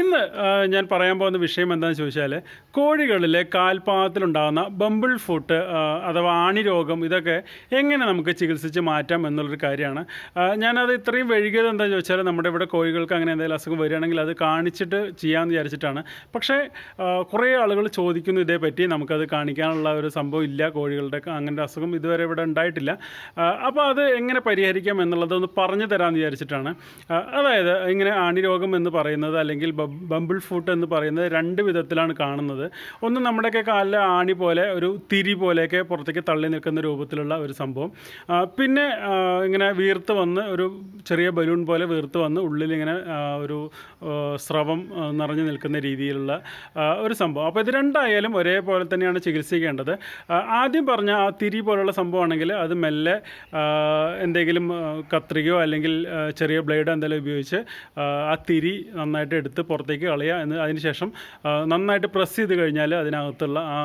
ഇന്ന് ഞാൻ പറയാൻ പോകുന്ന വിഷയം എന്താണെന്ന് ചോദിച്ചാൽ കോഴികളിലെ കാൽപാദത്തിലുണ്ടാകുന്ന ബമ്പിൾ ഫുട്ട് അഥവാ ആണി രോഗം ഇതൊക്കെ എങ്ങനെ നമുക്ക് ചികിത്സിച്ച് മാറ്റാം എന്നുള്ളൊരു കാര്യമാണ്. ഞാനത് ഇത്രയും വൈകിയത് എന്താണെന്ന് ചോദിച്ചാൽ നമ്മുടെ ഇവിടെ കോഴികൾക്ക് അങ്ങനെ എന്തെങ്കിലും അസുഖം വരികയാണെങ്കിൽ അത് കാണിച്ചിട്ട് ചെയ്യാമെന്ന് വിചാരിച്ചിട്ടാണ്. പക്ഷേ കുറേ ആളുകൾ ചോദിക്കുന്നു ഇതേപ്പറ്റി നമുക്കത് കാണിക്കാനുള്ള ഒരു സംഭവം ഇല്ല കോഴികളുടെ അങ്ങനത്തെ അസുഖം ഇതുവരെ ഇവിടെ ഉണ്ടായിട്ടില്ല. അപ്പോൾ അത് എങ്ങനെ പരിഹരിക്കാം എന്നുള്ളത് ഒന്ന് പറഞ്ഞു തരാമെന്ന് വിചാരിച്ചിട്ടാണ്. അതായത് ഇങ്ങനെ ആണി രോഗം എന്ന് പറയുന്നത് അല്ലെങ്കിൽ ബ- ബമ്പിൾ ഫുട്ട് എന്ന് പറയുന്നത് രണ്ട് വിധത്തിലാണ് കാണുന്നത്. ഒന്ന് നമ്മുടെയൊക്കെ കാലിലെ ആണി പോലെ ഒരു തിരി പോലെയൊക്കെ പുറത്തേക്ക് തള്ളി നിൽക്കുന്ന രൂപത്തിലുള്ള ഒരു സംഭവം. പിന്നെ ഇങ്ങനെ വീർത്ത് വന്ന് ഒരു ചെറിയ ബലൂൺ പോലെ വീർത്ത് വന്ന് ഉള്ളിലിങ്ങനെ ഒരു സ്രവം നിറഞ്ഞു നിൽക്കുന്ന രീതിയിലുള്ള ഒരു സംഭവം. അപ്പോൾ ഇത് രണ്ടായാലും ഒരേപോലെ തന്നെയാണ് ചികിത്സിക്കേണ്ടത്. ആദ്യം പറഞ്ഞ ആ തിരി പോലുള്ള സംഭവമാണെങ്കിൽ അത് മെല്ലെ എന്തെങ്കിലും കത്രികയോ അല്ലെങ്കിൽ ചെറിയ ബ്ലേഡോ എന്തെങ്കിലും ഉപയോഗിച്ച് ആ, തിരി നന്നായിട്ട് എടുത്ത് പുറത്തേക്ക് കളയുക എന്ന് അതിനുശേഷം നന്നായിട്ട് പ്രസ് ചെയ്ത് കഴിഞ്ഞാൽ അതിനകത്തുള്ള ആ,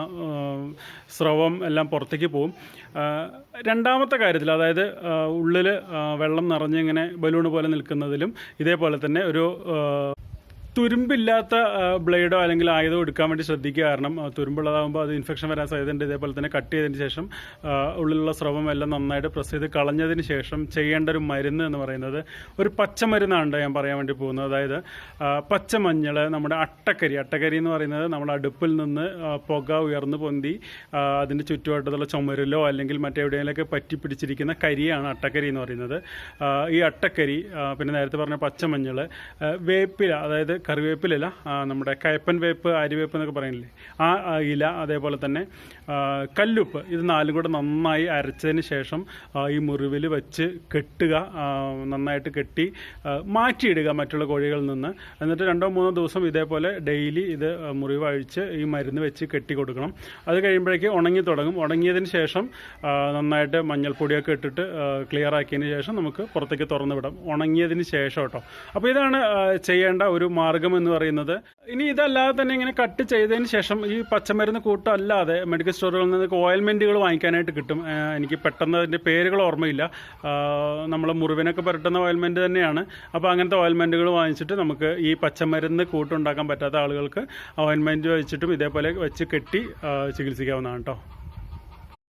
സ്രവം എല്ലാം പുറത്തേക്ക് പോകും. രണ്ടാമത്തെ കാര്യത്തിൽ അതായത് ഉള്ളിൽ വെള്ളം നിറഞ്ഞിങ്ങനെ ബലൂൺ പോലെ നിൽക്കുന്നതിലും ഇതേപോലെ തന്നെ ഒരു തുരുമ്പില്ലാത്ത ബ്ലേഡോ അല്ലെങ്കിൽ ആയുധമോ എടുക്കാൻ വേണ്ടി ശ്രദ്ധിക്കുക കാരണം തുരുമ്പുള്ളതാകുമ്പോൾ അത് ഇൻഫെക്ഷൻ വരാൻ സാധ്യതയുണ്ട്. ഇതേപോലെ തന്നെ കട്ട് ചെയ്തതിന് ശേഷം ഉള്ളിലുള്ള സ്രവം എല്ലാം നന്നായിട്ട് പ്രസ് ചെയ്ത് കളഞ്ഞതിന് ശേഷം ചെയ്യേണ്ട ഒരു മരുന്ന് എന്ന് പറയുന്നത് ഒരു പച്ചമരുന്നാണ് ഞാൻ പറയാൻ വേണ്ടി പോകുന്നത്. അതായത് പച്ചമഞ്ഞൾ നമ്മുടെ അട്ടക്കരി. അട്ടക്കരി എന്ന് പറയുന്നത് നമ്മുടെ അടുപ്പിൽ നിന്ന് പുക ഉയർന്നു പൊന്തി അതിന്റെ ചുറ്റുവട്ടത്തുള്ള ചുമരിലോ അല്ലെങ്കിൽ മറ്റെവിടെയെങ്കിലൊക്കെ പറ്റി പിടിച്ചിരിക്കുന്ന കരിയാണ് അട്ടക്കരി എന്ന് പറയുന്നത്. ഈ അട്ടക്കരി പിന്നെ നേരത്തെ പറഞ്ഞ പച്ചമഞ്ഞൾ വേപ്പില അതായത് കറിവേപ്പിലില നമ്മുടെ കയപ്പൻ വേപ്പ് അരിവേപ്പ് എന്നൊക്കെ പറയുന്നില്ലേ ആ ഇല അതേപോലെ തന്നെ കല്ലുപ്പ് ഇത് നാലും കൂടെ നന്നായി അരച്ചതിന് ശേഷം ഈ മുറിവിൽ വെച്ച് കെട്ടുക നന്നായിട്ട് കെട്ടി മാറ്റിയിടുക മറ്റുള്ള കോഴികളിൽ നിന്ന്. എന്നിട്ട് രണ്ടോ മൂന്നോ ദിവസം ഇതേപോലെ ഡെയിലി ഇത് ആ, മുറിവ് അഴിച്ച് ഈ മരുന്ന് വെച്ച് കെട്ടി കൊടുക്കണം. അത് കഴിയുമ്പോഴേക്ക് ഉണങ്ങി തുടങ്ങും. ഉണങ്ങിയതിന് ശേഷം നന്നായിട്ട് മഞ്ഞൾപ്പൊടിയൊക്കെ ഇട്ടിട്ട് ക്ലിയർ ആക്കിയതിന് ശേഷം നമുക്ക് പുറത്തേക്ക് തുറന്നു വിടാം. ഉണങ്ങിയതിന് ശേഷം കേട്ടോ. അപ്പോൾ ഇതാണ് ചെയ്യേണ്ട ഒരു മാർഗം. എന്ന് പറയുന്നത്. ഇനി ഇതല്ലാതെ തന്നെ ഇങ്ങനെ കട്ട് ചെയ്തതിന് ശേഷം ഈ പച്ചമരുന്ന് കൂട്ടം അല്ലാതെ മെഡിക്കൽ സ്റ്റോറുകളിൽ നിന്ന് ഓയിൽമെന്റുകൾ വാങ്ങിക്കാനായിട്ട് കിട്ടും. എനിക്ക് പെട്ടെന്ന് അതിന്റെ പേരുകൾ ഓർമ്മയില്ല. നമ്മൾ മുറിവിനൊക്കെ പുരട്ടുന്ന ഓയിൽമെന്റ് തന്നെയാണ്. അപ്പോൾ അങ്ങനത്തെ ഓയിൽമെന്റുകൾ വാങ്ങിച്ചിട്ട് നമുക്ക് ഈ പച്ചമരുന്ന് കൂട്ടുണ്ടാക്കാൻ പറ്റാത്ത ആളുകൾക്ക് ഓയിൽമെന്റ് വെച്ചിട്ടും ഇതേപോലെ വെച്ച് കെട്ടി ചികിത്സിക്കാവുന്നതാണ് കേട്ടോ